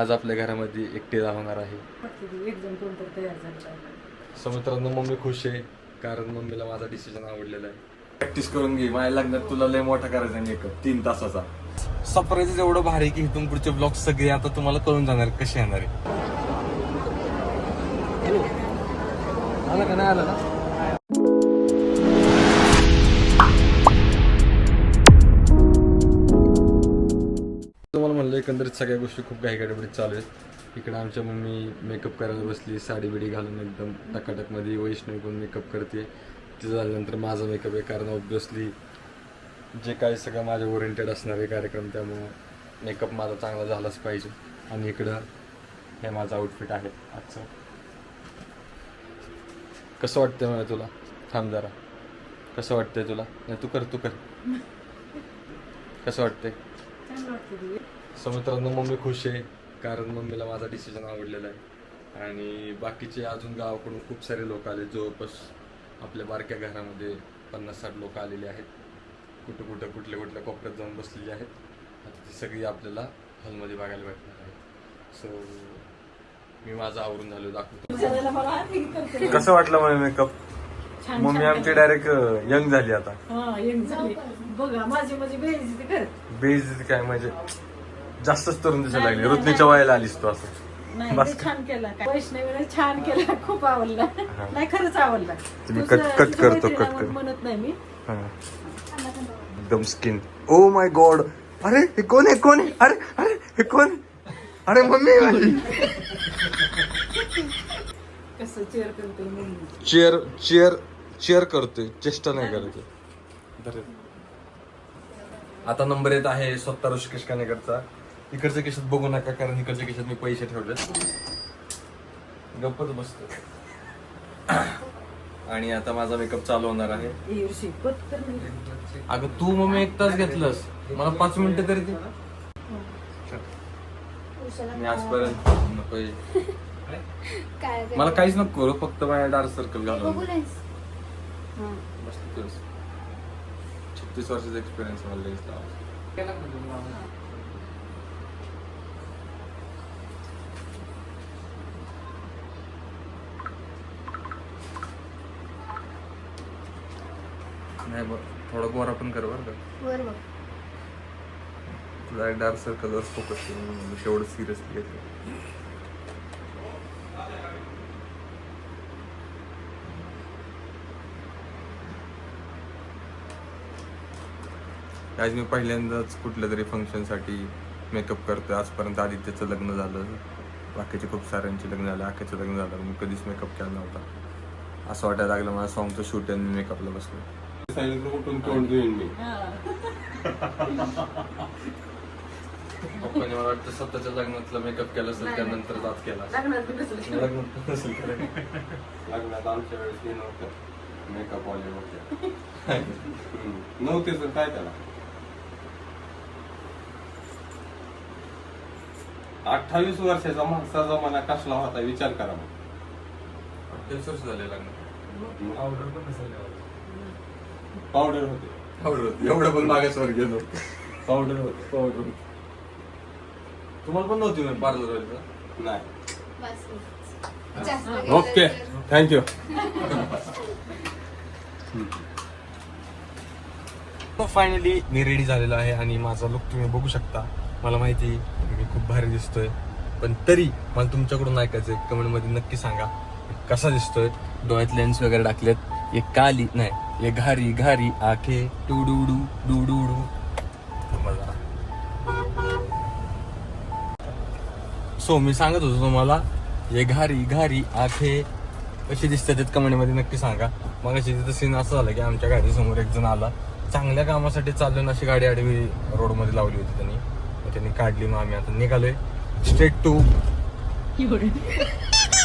आज आपल्या घरामध्ये एकटे राहणार आहे. एक जण कोणतरी तयार झालं पाहिजे समुद्रांना मम्मी खुश आहे कारण मम्मीला माझा डिसिजन आवडलेला आहे. प्रॅक्टिस करून घे माझ्या लग्नात तुला लय मोठा करायचा मेकअप तीन तासाचा. सरप्राईज एवढं भारी की इथून पुढचे ब्लॉग सगळे आता तुम्हाला कळून जाणार कसे येणार आहे. आला का? नाही आला ना? एकंदरीत सगळ्या गोष्टी खूप काही गडबडीत चालू आहेत. इकडे आमच्या मम्मी मेकअप करायला बसली साडी बिडी घालून एकदम टकाटकमध्ये वैष्णवी पण मेकअप करते. तिचं झाल्यानंतर माझा मेकअप आहे कारण ऑब्विसली जे काही सगळं माझ्या ओरिएंटेड असणार कार्यक्रम त्यामुळं मेकअप माझा चांगला झालाच पाहिजे. आणि इकडं हे माझं आउटफिट आहे आजचं. कसं वाटतंय मला तुला? थांब जरा. कसं वाटतंय तुला? नाही तू कर तू कर. कसं वाटतंय. ते. समुद्रानं मम्मी खुश आहे कारण मम्मीला माझा डिसिजन आवडलेला आहे. आणि बाकीचे अजून गावाकडून खूप सारे लोक आले जवळपास आपल्या बारक्या घरामध्ये पन्नास साठ लोक आलेले आहेत. कुठं कुठं कुठल्या कुठल्या कोपऱ्यात जाऊन बसलेली आहेत. आता ती सगळी आपल्याला हॉलमध्ये बघायला भेटणार आहे. सो मी माझं आवरून झालो दाखवतो. कसं वाटलं मला मेकअप मम्मी आमची डायरेक्ट यंग झाली आता. हा बघा माझी माझी बेइज्जती काय म्हणजे? जास्तच तरुण दिसायला लागली. ऋतनीच्या वयाला आलीस तू असं. नाही बस. छान केला. वैष्णवीने छान केला. खूप आवडला. नाही खरंच आवडला. तुम्ही कट करतो, कट करतो. म्हणत नाही मी. हा. एकदम स्किन ओ माय गॉड अरे हे कोण आहे? कोण आहे? अरे अरे हे कोण? अरे मम्मी माझी कसं चेअर करते म्हणून चेअर चेअर चेअर करतोय. चेष्टा नाही करतोय आता नंबर येत आहे स्वतः ऋषिकेश कानेकरचा. इकडच्या केशात बघू नका कारण इकडच्या केशात मी पैसे ठेवले गप्पच बसतो आणि आता माझा मेकअप चालू होणार आहे. अगं तू मम्मी एक तास घेतलंस. मला पाच मिनिटं तरी दे. मी आजपर्यंत नको मला काहीच नको करू फक्त माझ्या डार्क सर्कल घालून. छत्तीस वर्षाचा एक्सपिरियन्स मला लगेच लावायचा. नाही बघ थोडं गोरा पण कर बरं का. वर बघ. तुझा एक डार्क सर्कलवर फोकस एवढं सिरियसली घेतलं. आज मी पहिल्यांदाच कुठल्या तरी फंक्शनसाठी मेकअप करतोय. आजपर्यंत आदित्यचं लग्न झालं. बाकीचे खूप साऱ्यांचे लग्न झालं. आख्याचं लग्न झालं. मी कधीच मेकअप केला नव्हता. असं वाटायला लागलं मला सॉंगचं शूट आणि मी मेकअपला बसलो सांगितलं कुठून तोंड देईन मी. पप्पाने मला वाटतं स्वतःच्या लग्नातला मेकअप केला असेल त्यानंतर जात केला. लग्नात नसलं. लग्नात नसेल आमच्या वेळेस हे नव्हतं. मेकअप वाले होते. नव्हते तर काय त्याला? अठ्ठावीस वर्षाचा मागचा जमाना कसला होता? विचार करा मग. अठ्ठावीस वर्ष झाले लग्न. पावडर होते. एवढं पण मागासवर गेलो. पावडर होते. पावडर होते. तुम्हाला पण नव्हती पार्लर नाही. बस जास्त ओके. थँक्यू फायनली मी रेडी झालेलो आहे आणि माझा लुक तुम्ही बघू शकता. मला माहिती मी खूप भारी दिसतोय. पण तरी मला तुमच्याकडून ऐकायचंय कमेंटमध्ये नक्की सांगा. कसा दिसतोय? डोळ्यात लेन्स वगैरे टाकलेत. एक काली नाही. ये घारी घारी आखे टू डू डू डू डू डू मजा. सो मी सांगत होतो तुम्हाला ये घारी घारी आखे कशी दिसतात त्यात कमेंटमध्ये नक्की सांगा. मग तिथं सीन असं झालं की आमच्या गाडीसमोर एक जण आला. चांगल्या कामासाठी चालून अशी गाडी आडवी रोडमध्ये लावली होती त्यांनी. मग त्यांनी काढली मग आम्ही आता निघालोय. स्ट्रेट टू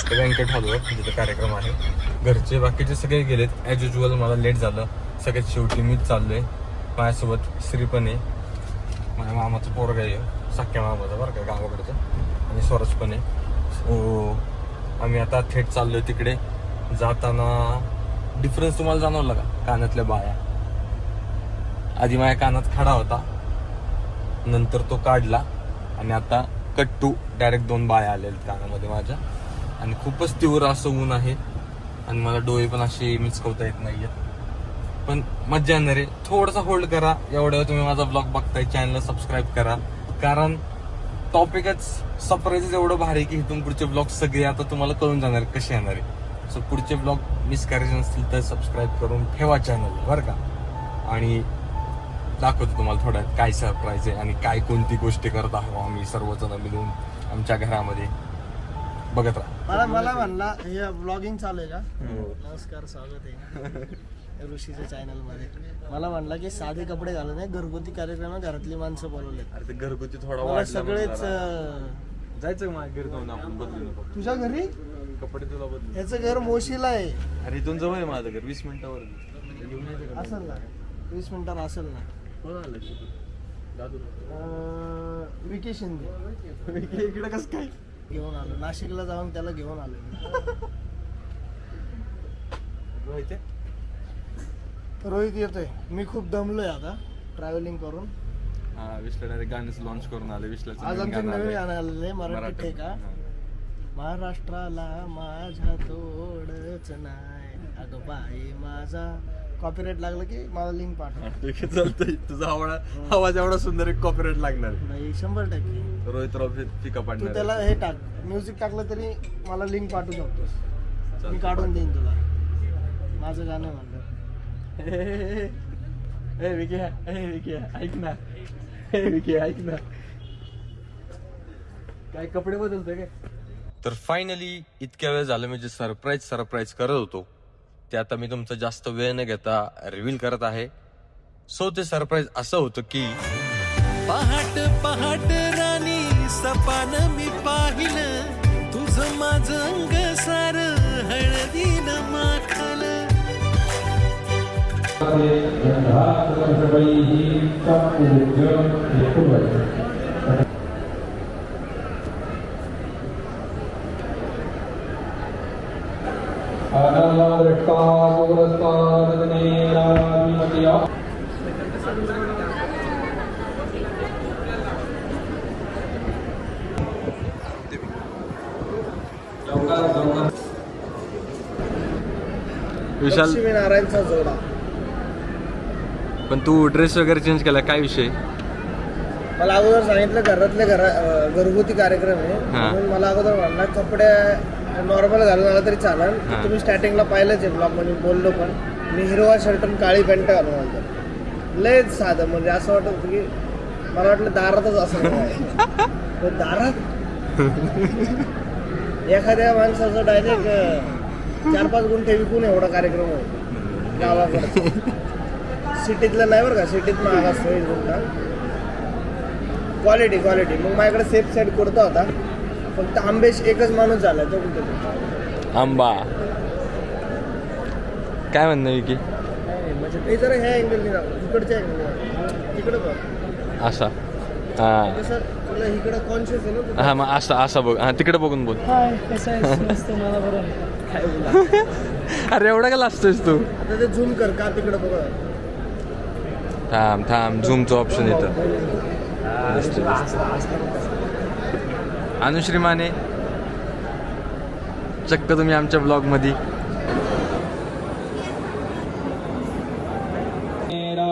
बँकेट हॉलवर जिथे कार्यक्रम आहे. घरचे बाकीचे सगळे गेलेत. ॲज युजल मला लेट झालं. सगळ्यात शेवटी मीच चाललोय. माझ्यासोबत श्री पण आहे. माझ्या मामाचं पोरग आहे. साख्या मामाचं बरं का गावाकडचं. आणि स्वराज पण आहे. सो आम्ही आता थेट चाललोय तिकडे. जाताना डिफरन्स तुम्हाला जाणवला का? कानातल्या बाया. आधी माझ्या कानात खडा होता. नंतर तो काढला. आणि आता कट टू डायरेक्ट दोन बाया आलेल्या कानामध्ये माझ्या. आणि खूपच तीव्र असं ऊन आहे. आणि मला डोळे पण असे मिचकवता येत नाहीये. पण मज्जा येणार आहे. थोडासा होल्ड करा. एवढ्या तुम्ही माझा ब्लॉग बघताय चॅनलला सबस्क्राईब करा. कारण टॉपिकच सरप्राईजेस एवढं भारी आहे की इथून पुढचे ब्लॉग सगळे आता तुम्हाला कळून जाणार कसे येणार आहे. सो पुढचे ब्लॉग मिस करायचे नसतील तर सबस्क्राईब करून ठेवा चॅनल बरं का? आणि दाखवतो तुम्हाला थोड्यात काय सरप्राईज आहे आणि काय कोणती गोष्टी करत आहो आम्ही सर्वजण मिळून आमच्या घरामध्ये. बघत राहा. मला मला म्हणला हे ब्लॉगिंग चालू आहे का? नमस्कार स्वागत आहे. ऋषीच्या चॅनलमध्ये. मला म्हणला की साधे कपडे घालून आहे घरगुती कार्यक्रम घरातली माणसं बोलवले अरे ते घरगुती थोडा मला वाढला सगळेच. अं, जायचं माझ्या घरी जाऊन आपण बदलू नको तुझ्या घरी? कपडे तुला बदलू याचं घर मोशीला आहे. अरे इथून जवळ आहे माझं घर वीस मिनिटावर. घेऊन यायचं का? असेल ना? वीस मिनिटात असेल ना? कोण आलं? दादू. अं, विकी शिंदे. इकडे कसं काय? घेऊन आलो नाशिकला जाऊन त्याला घेऊन आलो रोहित? रोहित येतोय मी खूप दमलोय आता ट्रॅव्हलिंग करून हा विसला डायरेक्ट गाणंच लॉन्च करून आले आज आमचं नवीन. गाणं आलेलं आहे मराठी. ठेका. महाराष्ट्राला माझ्या तोडच नाही अगं बाई माझा कॉपीराईट लागलं की मला लिंक पाठव. हा, ठीक आहे चालतंय. तुझा आवडा आवाज एवढा सुंदर एक कॉपीराईट लागणार. नाही शंभर टक्के. रोहित राव फिका तू पाडणार त्याला हे टाक. म्युझिक टाकलं तरी मला लिंक पाठवू शकतोस. मी काढून देईन तुला. माझं गाणं म्हणलं. विकी विकी ऐक ना. विकी ऐक ना. काय कपडे बदलतोय काय? तर फायनली इतक्या वेळ झालं मी जे सरप्राईज सरप्राईज करत होतो. ते आता मी तुमचा जास्त वेळ न घेता रिव्हील करत आहे. सो ते सरप्राईज असं होतं की पहाट पहाट राणी सपान मी पाहिलं. तुझं माझं अंग सार हळदीन माखल. विशाल? लक्ष्मी नारायणचा जोडा. पण तू ड्रेस वगैरे चेंज केला काय विषय? मला अगोदर सांगितलं घरातले घरा घरगुती कार्यक्रम आहे. हा. म्हणून मला अगोदर म्हणला कपडे नॉर्मल घालून आला तरी चालेल. हा. तुम्ही स्टार्टिंगला पाहिलंच आहे ब्लॉगमध्ये बोललो पण. मी हिरवा शर्ट आणि काळी पॅन्ट घालून आलो लयच साधं म्हणजे असं वाटत होतं की मला वाटलं दारातच असं पण दारात? एखाद्या माणसाचं डायरेक्ट चार पाच गुंठे विकून एवढा कार्यक्रम होतो. गावाकडे सिटीतलं नाही बरं का? सिटीत महाग असतो एक गुंठा. क्वालिटी क्वालिटी मग माझ्याकडे सेफ साईड कुर्ता होता. फक्त आंबेश एकच माणूस झाला तो कुठे. आंबा. काय म्हणणं विकी? म्हणजे ते जरा ह्या अँगलनी दाखव इकडच्या अँगलनी तिकडे बघ. असा. हा. कसं तुला इकडं कॉन्शियस आहे ना हा मग असा असा बघ. हा तिकडे बघून बोल. अरे एवढा का लाजतोयस तू? आता ते झूम कर का तिकडे बघ थांब थांब. झूमचं ऑप्शन येतं अनुश्री माने चक्क तुम्ही आमच्या ब्लॉगमध्ये. मेरा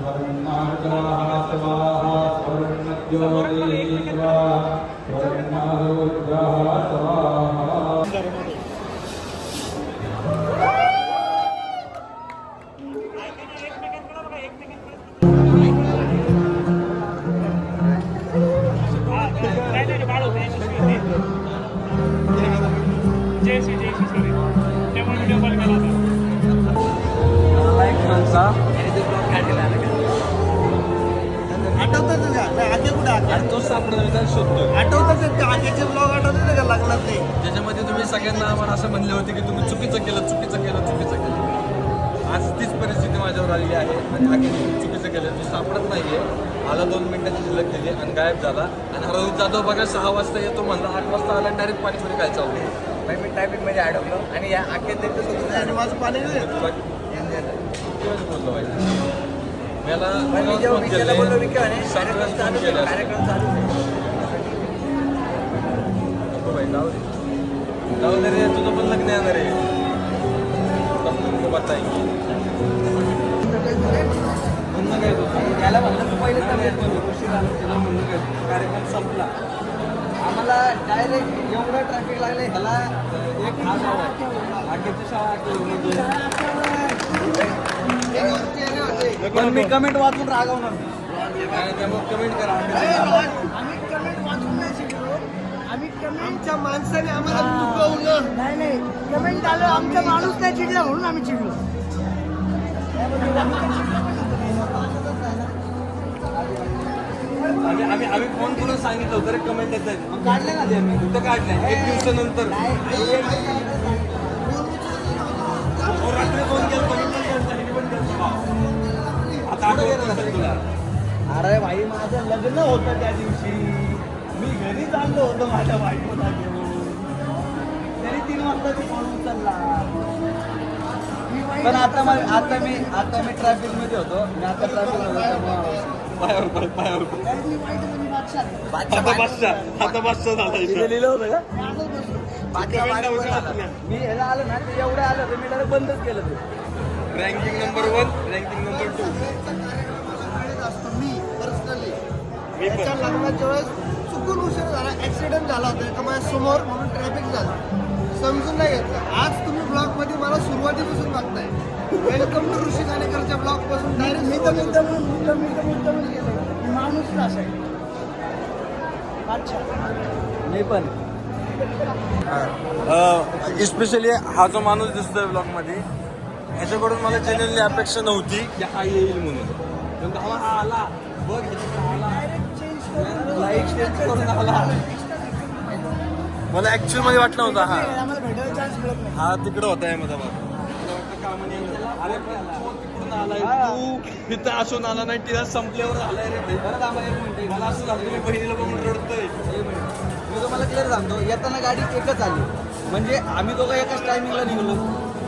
स्वर्णाग्रह स्वाहा स्वर्णद्योतिः स्वाहा स्वर्णारुद्रः स्वाहा नाही? आठवतच आगेचे ब्लॉग का? लागणार ते? ज्याच्यामध्ये तुम्ही सगळ्यांना आम्हाला असं म्हणले होते की तुम्ही चुकीचं केलं चुकीचं केलं चुकीचं केलं. आज तीच परिस्थिती माझ्यावर आलेली आहे. आणि आखिर तुम्ही चुकीचं केलं. मी सापडत नाहीये. आला दोन मिनिटाची शिल्लक केली आणि गायब झाला. आणि रोहित जाधव बघा सहा वाजता येतो म्हणला. आठ वाजता आला डायरेक्ट पाणीपुरी काय चालू मी ट्रॅफिकमध्ये अडकलो. आणि या आखेत आणि माझं पाणी नाही. बोललो पाहिजे बोललो विके म्हणे, सात वेळेस फोन केला. नको बाई जाऊ दे. जाऊ दे रे तुझं पण लग्न येणार आहे. बताएंगे म्हणणं काय तुझं याला म्हणलं तू पहिले पण उशीर आला तुझं म्हणणं काय कार्यक्रम संपला. आम्हाला डायरेक्ट एवढं ट्रॅफिक लागलं ह्याला एक हा शाळा आखेची शाळा पण मी कमेंट वाचून रागवणार त्यामुळे कमेंट करा आम्ही कमेंट वाचून नाही शिकलो. आम्ही कमेंटच्या माणसाने आम्हाला नाही नाही. कमेंट आलं आमचा माणूस नाही चिडला म्हणून आम्ही चिडलो आम्ही आम्ही आम्ही फोन करून सांगितलं होतं कमेंट येत आहेत मग काढले ना ते आम्ही. कुठं काढलं. एक दिवसानंतर. रात्री फोन केलं अरे भाई माझं लग्न होतं त्या दिवशी. मी घरी चाललो होतो माझ्या बायकोला घेऊन. तरी तीन वाजता मी फोन उचलला. पण आता मग आता मी आता मी ट्रॅफिकमध्ये होतो. मी आता ट्रॅफिकमध्ये. लिहिलं होतं का. मी ह्याला आलो ना ते एवढं आलं तर मी डायरेक्ट बंदच केलं ते ranking number one ranking number two मी पर्सनली याच्या लग्नाच्या वेळेस चुकून उशीर झाला ऍक्सिडेंट झाला होता एका माझ्यासमोर म्हणून ट्रॅफिक झालं. समजून नाही घेतलं. आज तुम्ही ब्लॉगमध्ये मला सुरुवातीपासून बघताय. वेलकम टू ऋषी खानेकरच्या ब्लॉगपासून डायरेक्ट मी तर मुद्दाम मुद्दाम मी तर मुद्दामच गेलो माणूस असाय. अच्छा. मी पण. इस्पेशली हा जो माणूस दिसतोय ब्लॉगमध्ये ह्याच्याकडून मला चॅनलची अपेक्षा नव्हती की हा येईल म्हणून. पण हा आला बघ आला लाईक चेंज करून आला. मला ऍक्च्युअलमध्ये वाटलं होतं हा. हा तिकडं होता अहमदाबाद. अरे तो तिकडून आलाय. तू इथं असून आला नाही तिला संपल्यावर आलाय रे. मला असं झालं मी बहिणीला बघून रडतोय. मी तुम्हाला क्लिअर सांगतो येताना गाडी एकच आली. म्हणजे आम्ही दोघं एकाच टायमिंगला निघलो.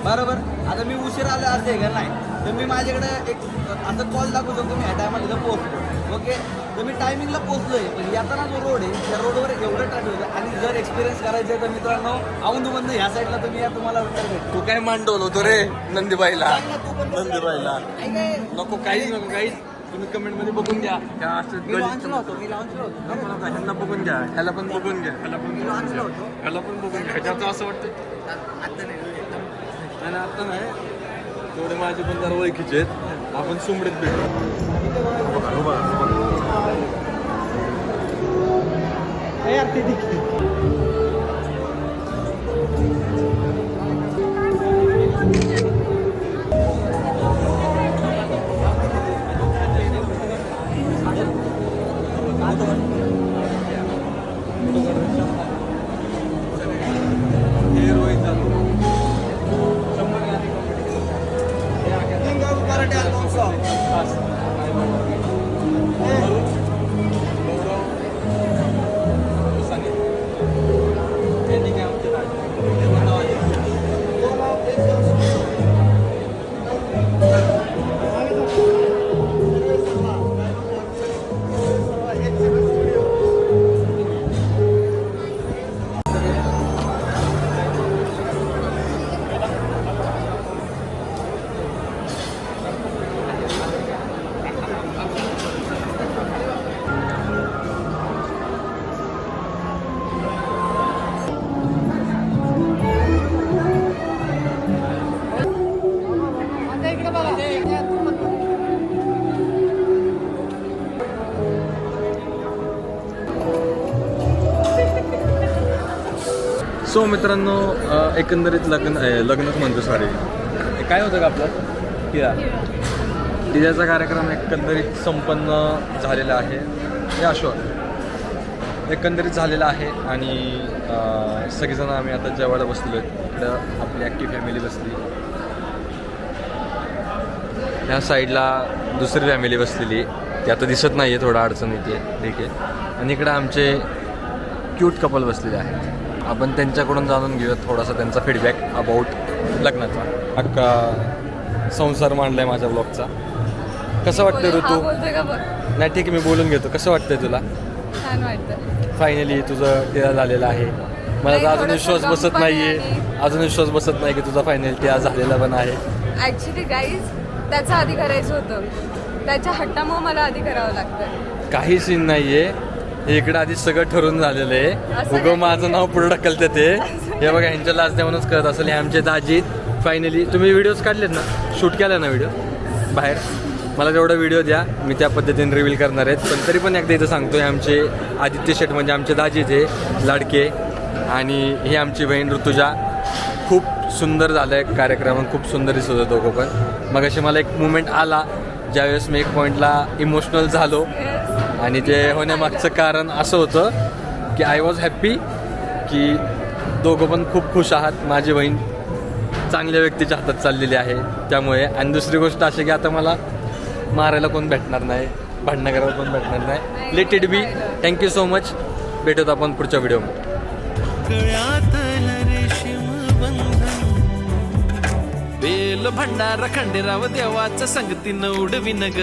बरोबर? आता मी उशीर आलो असं आहे का? नाही. तर मी माझ्याकडे एक आता कॉल दाखवू शकतो मी ह्या टायमाला इथं पोहोचलो ओके तर मी टायमिंगला पोहोचलोय. पण येताना जो रोड आहे त्या रोडवर एवढं ट्रॅफिक होतं. आणि जर एक्सपिरियन्स करायचं आहे तर मित्रांनो औंधबंद ह्या साईडला तुम्ही या तुम्हाला उत्तर भेटतो तू काय मांडवलं होतो रे नंदीबाईला? नंदीबाईला. नको काहीच नको काहीच. तुम्ही कमेंटमध्ये बघून घ्या. असं ह्यांना बघून घ्या. ह्याला पण बघून घ्या. ह्याला पण बघून घ्या होतो. ह्याला पण बघून घ्या. ह्याच्यात असं वाटतं आता नाही. आणि आता नाही तेवढे माझे पण जरा ओळखीचे आहेत. आपण सुमडीत भेटू. यार ते दिसते सो मित्रांनो एकंदरीत लग्न लग्नच म्हणतो सॉरी काय होतं का आपलं? किया डिजाचा कार्यक्रम एकंदरीत संपन्न झालेला आहे. हे अशोक एकंदरीत झालेला आहे आणि सगळेजण आम्ही आता जेवायला बसलो आहेत. इकडं आपली ॲक्टिव फॅमिली बसली. ह्या साईडला दुसरी फॅमिली बसलेली. ती आता दिसत नाही आहे थोडं अडचण येते ठीक आहे. आणि इकडं आमचे क्यूट कपल बसलेले आहेत. आपण त्यांच्याकडून जाणून घेऊया थोडासा त्यांचा फीडबॅक अबाउट लग्नाचा. अक्का संसार मांडलाय माझ्या ब्लॉगचा कसं वाटतंय ऋतू? नाही ठीक आहे मी बोलून घेतो. कसं वाटतंय तुला? छान वाटतं. फायनली तुझं टिळा झालेलं आहे. मला तर अजून विश्वास बसत नाहीये. अजून विश्वास बसत नाही की तुझा फायनल टिळा झालेला पण आहे. ऍक्च्युली गाईज त्याचं आधी करायचं होतं. त्याच्या हट्टामुळे मला आधी करावं लागतं. काही सीन नाहीये. इकडे आधी सगळं ठरून झालेलं आहे. उगं. माझं नाव पुढे ढकलते ते. हे बघा ह्यांच्या लाजण्या म्हणूनच कळत असेल हे आमचे दाजीत फायनली तुम्ही व्हिडिओज काढलेत ना? शूट केला ना व्हिडिओ बाहेर. मला तेवढा व्हिडिओ द्या. मी त्या पद्धतीने रिव्हील करणार आहेत. पण तरी पण एकदा इथं सांगतो हे आमचे आदित्य शेठ म्हणजे आमचे दाजीत हे लाडके आणि ही आमची बहीण ऋतुजा. खूप सुंदर झालं आहे कार्यक्रम खूप सुंदर दिसत होतं दोघं पण. मग अशी मला एक मुमेंट आला ज्यावेळेस मी एक पॉईंटला इमोशनल झालो. आणि ते होण्यामागचं कारण असं होतं की आय वॉज हॅप्पी की दोघं पण खूप खुश आहात. माझी बहीण चांगल्या व्यक्तीच्या हातात चाललेली आहे. त्यामुळे आणि दुसरी गोष्ट अशी की आता मला मारायला कोण भेटणार नाही भांडणं करायला कोण भेटणार नाही. Let it be thank you so much भेटत आपण पुढच्या व्हिडिओमध्ये गळ्यातलं भंडारा खंडेराव देवाचं संगतीनं उडविन ग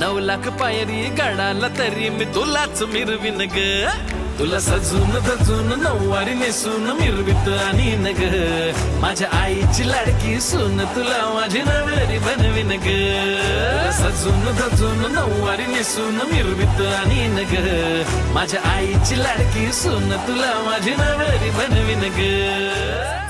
नऊ लाख पायरी गाडाला तरी मी तुलाच मिरविन ग. तुला सजून दजून नऊवारी नेसून मिरवित आणि नग माझ्या आईची लाडकी सून तुला माझी नवरी बनविन ग. सजून दजून नऊवारी नेसून मिरवित आणि नग ग. माझ्या आईची लाडकी सून तुला माझी नवरी बनविन ग.